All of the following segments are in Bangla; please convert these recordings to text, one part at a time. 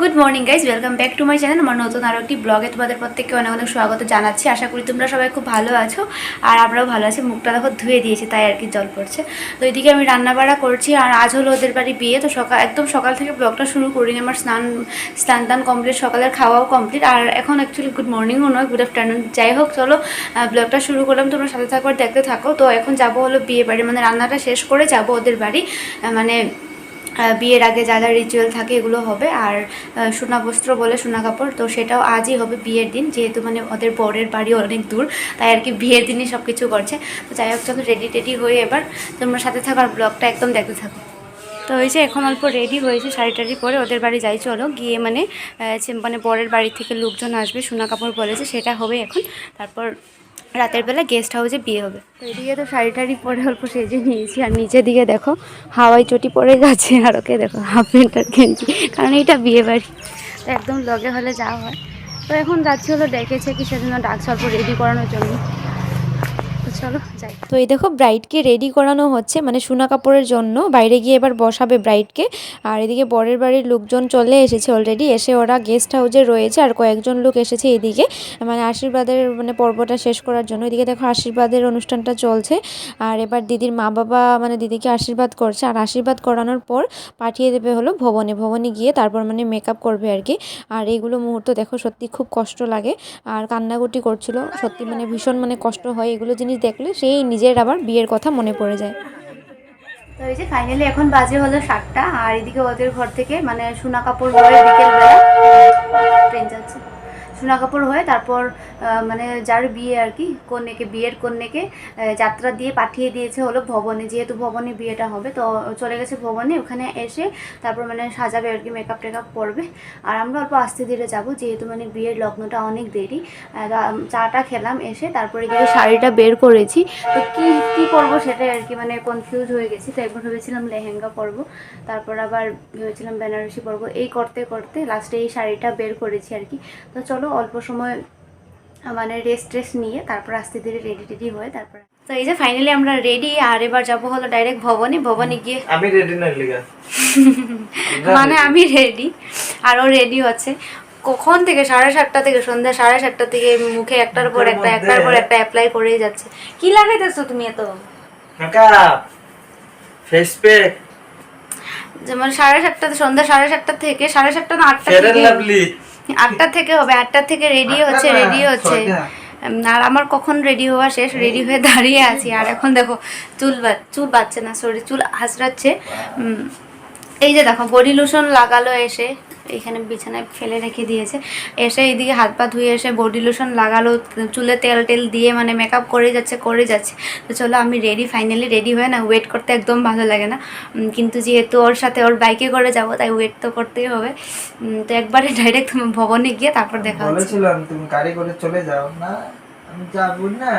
Good morning guys welcome back to my channel আমার নতুন আরও একটি ব্লগে তোমাদের প্রত্যেককে অনেক অনেক স্বাগত জানাচ্ছি। আশা করি তোমরা সবাই খুব ভালো আছো। আর আমরাও ভালো আছি। মুখটা দেখো, ধুয়ে দিয়েছি, তাই আর কি জল পড়ছে। তো এদিকে আমি রান্নাবাড়া করছি। আর আজ হলো ওদের বাড়ি বিয়ে। তো সকাল, একদম সকাল থেকে ব্লগটা শুরু করিনি। আমার স্নান স্নান টান কমপ্লিট সকালের খাওয়াও কমপ্লিট আর এখন অ্যাকচুয়ালি গুড মর্নিংও নয় গুড আফটারনুন যাই হোক, চলো ব্লগটা শুরু করলাম। তোমরা সাথে থাকবার দেখতে থাকো। তো এখন যাব হলো বিয়ে বাড়ি। মানে রান্নাটা শেষ করে যাব ওদের বাড়ি। মানে বিয়ের আগে যা যা রিচুয়াল থাকে এগুলো হবে। আর সোনা বস্ত্র বলে সোনা কাপড়, তো সেটাও আজই হবে বিয়ের দিন। যেহেতু মানে ওদের বরের বাড়ি অনেক দূর, তাই আর কি বিয়ের দিনই সব কিছু করছে। তো যাই হোক, চলো রেডি টেডি হয়ে এবার তোমরা সাথে থাকার ব্লগটা একদম দেখতে থাকো। তো ওই যে এখন অল্প রেডি হয়েছে শাড়ি টাড়ি পরে ওদের বাড়ি যাই, চলো। গিয়ে মানে মানে বরের বাড়ি থেকে লোকজন আসবে, সোনা কাপড় বলেছে, সেটা হবে এখন। তারপর রাতের বেলা গেস্ট হাউসে বিয়ে হবে। এদিকে তো শাড়ি টাড়ি পরে অল্প সেজে নিয়েছি। আর নিচের দিকে দেখো, হাওয়াই চটি পরে গেছে। আর ওকে দেখো হাফ প্যান্ট আর গেঞ্জি। কারণ এটা বিয়ে বাড়ি। তো একদম লগে হলে যাওয়া হয়। তো এখন যাচ্ছি হলো ডেকেছে কি সেজন্য ডাক স্বল্প রেডি করানোর জন্য। চলো, যাই। তো এই দেখো ব্রাইডকে রেডি করানো হচ্ছে মানে সোনা কাপড়ের জন্য। বাইরে গিয়ে এবার বসাবে ব্রাইডকে আর এদিকে বরের বাড়ির লোকজন চলে এসেছে অলরেডি এসে ওরা গেস্ট হাউসে রয়েছে, আর কয়েকজন লোক এসেছে এদিকে। মানে আশীর্বাদের মানে পর্বটা শেষ করার জন্য। এদিকে দেখো, আশীর্বাদের অনুষ্ঠানটা চলছে। আর এবার দিদির মা বাবা মানে দিদিকে আশীর্বাদ করছে। আর আশীর্বাদ করানোর পর পাঠিয়ে দেবে হলো ভবনে। ভবনে গিয়ে তারপর মানে মেকআপ করবে আর কি। আর এইগুলো মুহূর্ত দেখো, সত্যি খুব কষ্ট লাগে। আর কান্নাকুটি করছিল। সত্যি মানে ভীষণ মানে কষ্ট হয়। এগুলো জিনিস দেখলে সেই নিজের আবার বিয়ের কথা মনে পড়ে যায়। তো এই যে ফাইনালি এখন বাজে হলো সাতটা, আর এদিকে ওদের ঘর থেকে মানে সোনা কাপড় বিকেলবেলা ট্রেন যাচ্ছে। সোনা কাপড় হয়ে তারপর মানে যার বিয়ে আর কি কন্যাকে বিয়ের কন্যাকে যাত্রা দিয়ে পাঠিয়ে দিয়েছে হলো ভবনে। যেহেতু ভবনে বিয়েটা হবে তো চলে গেছে ভবনে ওখানে এসে তারপর মানে সাজাবে আর কি মেকআপ টেকআপ করবে আর আমরা অল্প আস্তে ধীরে যাব যেহেতু মানে বিয়ের লগ্নটা অনেক দেরি। চাটা খেলাম এসে তারপরে গিয়ে শাড়িটা বের করেছি। তো কি কি পরবো সেটাই আর কি মানে কনফিউজ হয়ে গেছি। তো একবার ভেবেছিলাম লেহেঙ্গা পরবো তারপর আবার ভেবেছিলাম বেনারসি পরবো। এই করতে করতে লাস্টে এই শাড়িটা বের করেছি আর কি। তো চলো অল্প সময় মানে রেস্ট টেস্ট নিয়ে তারপর আস্তে ধীরে রেডি টেডি হয়ে তারপর তো এই যে ফাইনালি আমরা রেডি আর এবার যাব হলো ডাইরেক্ট ভবনে। ভবনে গিয়ে আমি রেডি না মানে আমি রেডি আর ও রেডি হচ্ছে। কখন থেকে? সাড়ে সাতটা থেকে সন্ধ্যা সাড়ে সাতটা থেকে মুখে একটার পর একটা একটার পর একটা অ্যাপ্লাই করেই যাচ্ছে। কি লাগাইতেছো তুমি এত? মেকআপ ফেস প্যাক যেমন সাড়ে সাতটা সন্ধ্যা সাড়ে সাতটা থেকে সাড়ে সাতটা না আটটা থেকে। আটটা থেকে হবে আটটা থেকে রেডি হচ্ছে রেডি হচ্ছে। আর আমার কখন রেডি হওয়া শেষ? রেডি হয়ে দাঁড়িয়ে আছি। আর এখন দেখো চুল বা- চুল বাচ্ছে না সরি চুল হাসরাচ্ছে এই যে দেখো বডি লোশন লাগালো এসে। এখানে বিছানায় ফেলে রেখে দিয়েছে। এসে এইদিকে হাত পা ধুয়ে এসে বডি লোশন লাগালো, চুলে তেল টেল দিয়ে মানে মেকআপ করে যাচ্ছে করে যাচ্ছে। তো চলো আমি রেডি ফাইনালি রেডি হয়ে না ওয়েট করতে একদম ভালো লাগে না। কিন্তু যেহেতু ওর সাথে ওর বাইকে করে যাব, তাই ওয়েট তো করতেই হবে। তো একবারে ডাইরেক্ট ভবনে গিয়ে তারপর দেখা হচ্ছে। তুমি গাড়ি করে চলে যাও, না?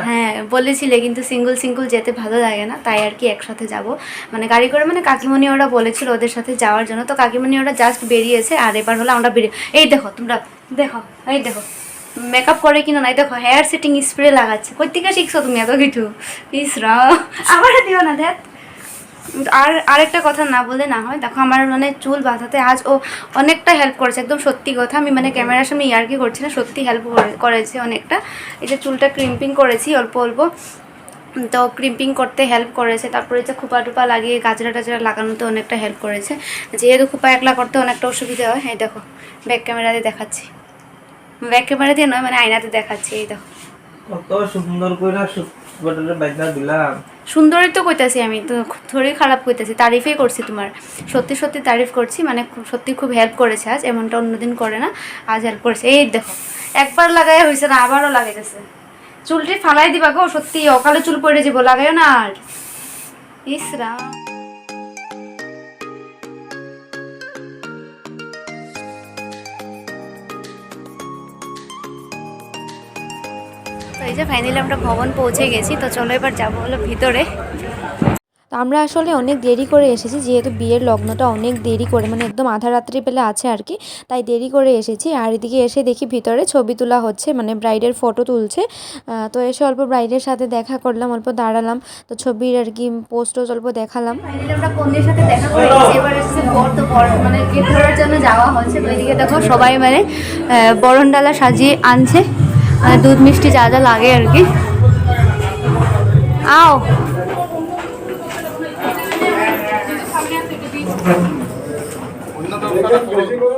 হ্যাঁ বলেছিলে কিন্তু সিঙ্গল সিঙ্গল যেতে ভালো লাগে না, তাই আর কি একসাথে যাব। মানে গাড়ি করে মানে কাকিমণি ওরা বলেছিল ওদের সাথে যাওয়ার জন্য, তো কাকিমণি ওরা জাস্ট বেরিয়েছে, আর এবার হলো আমরা বেরিয়ে এই দেখো তোমরা, দেখো, এই দেখো। মেকআপ করে কিনা নাই, দেখো হেয়ার সেটিং স্প্রে লাগাচ্ছে। কোথেকে শিখছো তুমি এত কিছু? ইস রা আবার দিও না, দেখ। আর আরেকটা কথা না বলে না হয়, দেখো আমার মানে চুল বাঁধাতে আজ ও অনেকটা হেল্প করেছে, একদম সত্যি কথা। আমি মানে ক্যামেরার সামনে ইয়ার্কি করছি না, সত্যি হেল্প করেছে অনেকটা। এই যে চুলটা ক্রিম্পিং করেছি অল্প অল্প। তো ক্রিম্পিং করতে হেল্প করেছে, তারপরে যে খোপা টুপা লাগিয়ে গাজরা টাজরা লাগানোতে অনেকটা হেল্প করেছে। যেহেতু খোপা একলা করতে অনেকটা অসুবিধা হয় হ্যাঁ দেখো ব্যাক ক্যামেরাতে দেখাচ্ছি। ব্যাক ক্যামেরা দিয়ে নয় মানে আয়নাতে দেখাচ্ছি, এই দেখো। কত সুন্দর করে বাইজনা দিলাম। সুন্দরই তো কইতাছি আমি, তো থোড়ি খারাপ কইতাছি, তারিফই করছি তোমার। সত্যি সত্যি তারিফ করছি মানে সত্যি খুব হেল্প করেছে আজ, এমনটা অন্যদিন করে না, আজ হেল্প করেছে। এই দেখো, একবার লাগাই হয়েছে না, আবারও লাগাইতেছে। চুলটি ফালাই দিবা গো, সত্যি, অকালে চুল পড়ে যাব লাগাইও না আর। ইসরা তো এই যে ফাইনালি আমরা ভবন পৌঁছে গেছি তো চলো এবার যাব হলো ভিতরে। তো আমরা আসলে অনেক দেরি করে এসেছি যেহেতু বিয়ের লগ্নটা অনেক দেরি করে মানে একদম আধা রাত্রি পেলে আছে আর কি তাই দেরি করে এসেছি। আর এদিকে এসে দেখি ভিতরে ছবি তোলা হচ্ছে মানে ব্রাইডের ফটো তুলছে। তো এসে অল্প ব্রাইডের সাথে দেখা করলাম অল্প দাঁড়ালাম তো ছবির আর কি পোস্টও অল্প দেখালাম। ফাইনালি আমরা কন্যের সাথে দেখা করে এবার এসেছে বর তো বর মানে জন্য যাওয়া হচ্ছে তো এদিকে দেখো সবাই মানে আহ, বরণ ডালা সাজিয়ে আনছে। মানে দুধ মিষ্টি যা যা লাগে আর কি আও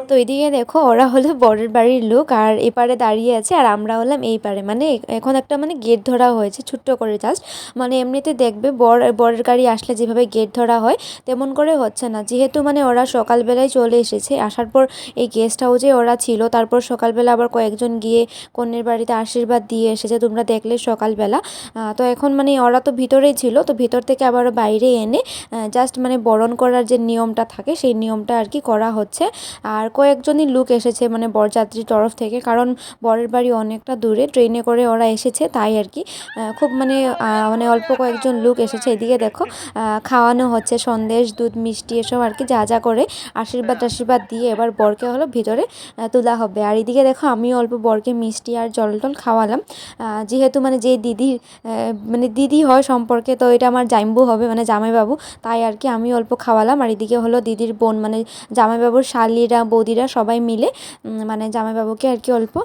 তো এদিকে দেখো, ওরা হলো বরের বাড়ির লোক আর এপারে দাঁড়িয়ে আছে আর আমরা হলাম এই পারে। মানে এখন একটা মানে গেট ধরা হয়েছে, ছোট্ট করে জাস্ট মানে এমনিতে দেখবে বর, বরের গাড়ি আসলে যেভাবে গেট ধরা হয়, তেমন করে হচ্ছে না। যেহেতু মানে ওরা সকালবেলায় চলে এসেছে, আসার পর এই গেস্ট হাউসে ওরা ছিল, তারপর সকালবেলা আবার কয়েকজন গিয়ে কন্যের বাড়িতে আশীর্বাদ দিয়ে এসেছে, তোমরা দেখলে সকালবেলা। তো এখন মানে ওরা তো ভিতরেই ছিল, তো ভিতর থেকে আবার বাইরে এনে জাস্ট মানে বরণ করার যে নিয়মটা থাকে, সেই নিয়মটা আর কি করা হচ্ছে। আর কয়েকজনই লোক এসেছে মানে বরযাত্রীর তরফ থেকে, কারণ বরের বাড়ি অনেকটা দূরে, ট্রেনে করে ওরা এসেছে তাই আর কি। খুব মানে মানে অল্প কয়েকজন লোক এসেছে। এদিকে দেখো খাওয়ানো হচ্ছে, সন্দেশ, দুধ, মিষ্টি এসব আর কি যা যা করে আশীর্বাদ টাশীর্বাদ দিয়ে এবার বরকে হলো ভিতরে তোলা হবে। আর এদিকে দেখো, আমিও অল্প বরকে মিষ্টি আর জল টল খাওয়ালাম। যেহেতু মানে যে দিদি মানে দিদি হয় সম্পর্কে, তো এটা আমার জাইম্বু হবে মানে জামাইবাবু, তাই আর কি আমি অল্প খাওয়ালাম। আর এদিকে হলো দিদির বোন মানে জামাইবাবুর শালিরা, বৌদিরা সবাই মিলে মানে জামাইবাবুকে আর কি অল্প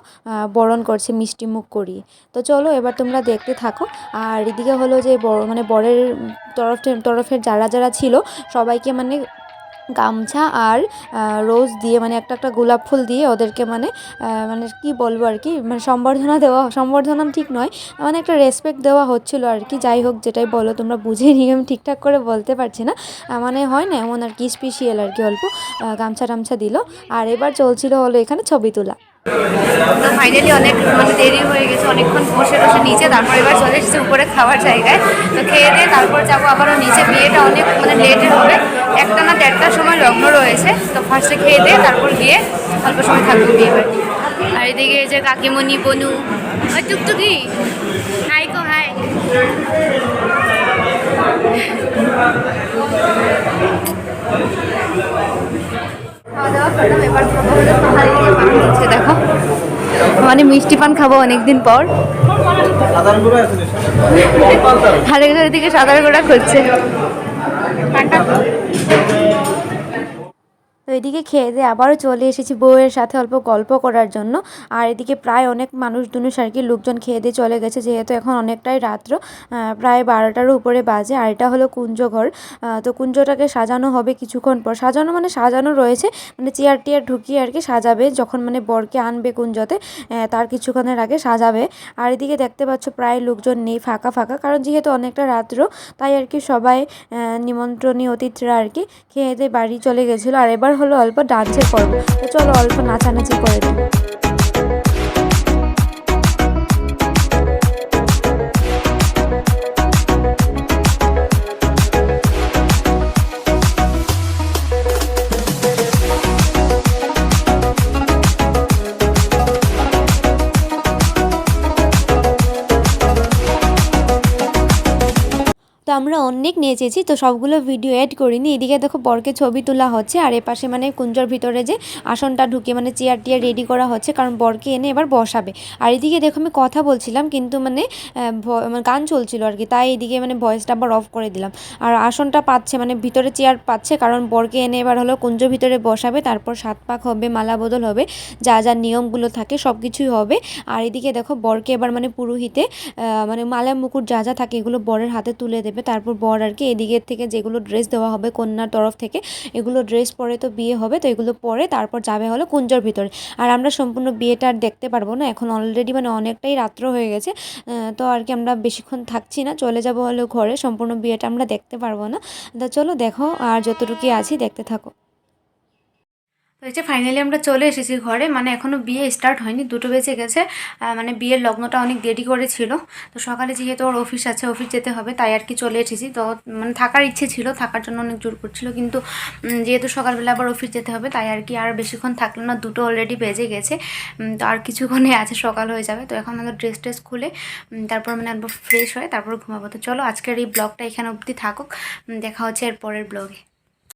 বরণ করছে, মিষ্টি মুখ করিয়ে। তো চলো এবার তোমরা দেখতে থাকো। আর এদিকে হলো যে বড় মানে বরের তরফ, তরফের যারা যারা ছিল, সবাইকে মানে গামছা আর রোজ দিয়ে মানে একটা একটা গোলাপ ফুল দিয়ে ওদেরকে মানে মানে কি বলব আর কি মানে সম্বর্ধনা দেওয়া সম্বর্ধনা ঠিক নয় মানে একটা রেসপেক্ট দেওয়া হচ্ছিল আর কি। যাই হোক, যেটাই বলো, তোমরা বুঝে নিয়ে আমি ঠিকঠাক করে বলতে পারছি না। মানে হয় না, এমন আর কি স্পেশিয়াল আর কি, অল্প গামছা টামছা দিল। আর এবার চলছিল হলো এখানে ছবি তোলা। তো ফাইনালি অনেক মানে দেরি হয়ে গেছে অনেকক্ষণ বসে বসে নিচে তারপর এবার চলে এসেছে উপরে খাওয়ার জায়গায়। তো খেয়ে দিয়ে তারপর যাব আবারও নিচে বিয়েটা অনেক মানে লেটের হবে। একটা না দেড়টার সময় লগ্ন রয়েছে তো ফার্স্টে খেয়ে দিয়ে তারপর গিয়ে অল্প সময় থাকব বিয়ে বাড়ি। আর এদিকে যে কাকিমণি বনু। ওই টুকটুকি। হাই গো হাই খাওয়া দাওয়া করলাম এবার খাব হলো পাহাড়ি দেখো। মানে মিষ্টি পান খাব অনেকদিন পর। আদান ঘরের দিকে সাদার সাঁতার গোড়া খুঁজছে। তো এদিকে খেয়ে দিয়ে আবারও চলে এসেছি বউয়ের সাথে অল্প গল্প করার জন্য। আর এদিকে প্রায় অনেক মানুষ দুনুষ আর কি লোকজন খেয়ে দিয়ে চলে গেছে, যেহেতু এখন অনেকটাই রাত্র প্রায় বারোটারও উপরে বাজে। আর এটা হলো কুঞ্জ ঘর তো কুঞ্জটাকে সাজানো হবে কিছুক্ষণ পর। সাজানো মানে সাজানো রয়েছে মানে চেয়ার টিয়ার ঢুকিয়ে আর কি সাজাবে, যখন মানে বরকে আনবে কুঞ্জতে তার কিছুক্ষণের আগে সাজাবে। আর এদিকে দেখতে পাচ্ছ প্রায় লোকজন নেই, ফাঁকা ফাঁকা, কারণ যেহেতু অনেকটা রাত্র, তাই আর কি সবাই নিমন্ত্রণী অতিথিরা আর কি খেয়ে দিয়ে বাড়ি চলে গেছিল। আর এবার হলো অল্প ডান্সের পর্ব। চলো অল্প নাচানাচি করে দিই। অনেক নেচেছি, তো সবগুলো ভিডিও এড করিনি। এদিকে দেখো বরকে ছবি তোলা হচ্ছে, আর এপাশে মানে কুঞ্জর ভিতরে যে আসনটা ঢুকে মানে চেয়ার টিয়ার রেডি করা হচ্ছে, কারণ বরকে এনে এবার বসাবে। আর এদিকে দেখো আমি কথা বলছিলাম, কিন্তু মানে মানে গান চলছিল আর কি, তাই এদিকে মানে ভয়েসটা আবার অফ করে দিলাম। আর আসনটা পাচ্ছে মানে ভিতরে চেয়ার পাচ্ছে, কারণ বরকে এনে এবার হলো কুঞ্জ ভিতরে বসাবে, তারপর সাত পাক হবে, মালা বদল হবে, যা যা নিয়মগুলো থাকে সব কিছুই হবে। আর এদিকে দেখো বরকে এবার মানে পুরোহিতে মানে মালা মুকুট যা যা থাকে, এগুলো বরের হাতে তুলে দেবে, তারপর বর আর কি এদিকের থেকে যেগুলো ড্রেস দেওয়া হবে কন্যার তরফ থেকে, এগুলো ড্রেস পরে তো বিয়ে হবে, তো এগুলো পরে তারপর যাবে হলো কুঞ্জর ভিতরে। আর আমরা সম্পূর্ণ বিয়েটা আর দেখতে পারব না, এখন অলরেডি মানে অনেকটাই রাত্র হয়ে গেছে তো আর কি আমরা বেশিক্ষণ থাকছি না, চলে যাব হলো ঘরে, সম্পূর্ণ বিয়েটা আমরা দেখতে পারব না। তা চলো দেখো, আর যতটুকুই আছি দেখতে থাকো। তো হয়েছে ফাইনালি আমরা চলে এসেছি ঘরে মানে এখনও বিয়ে স্টার্ট হয়নি, দুটো বেজে গেছে মানে বিয়ের লগ্নটা অনেক দেরি করে ছিল তো সকালে যেহেতু ওর অফিস আছে অফিস যেতে হবে, তাই আর কি চলে এসেছি। তো মানে থাকার ইচ্ছে ছিল, থাকার জন্য অনেক জোর করছিল, কিন্তু যেহেতু সকালবেলা আবার অফিস যেতে হবে, তাই আর কি আর বেশিক্ষণ থাকল না, দুটো অলরেডি বেজে গেছে। তো আর কিছুক্ষণে আছে, সকাল হয়ে যাবে। তো এখন আমাদের ড্রেস ট্রেস খুলে তারপর মানে একবার ফ্রেশ হয়ে তারপর ঘুমাবো। তো চলো আজকের এই ব্লগটা এখানে অবধি থাকুক। দেখা হচ্ছে এর পরের ব্লগে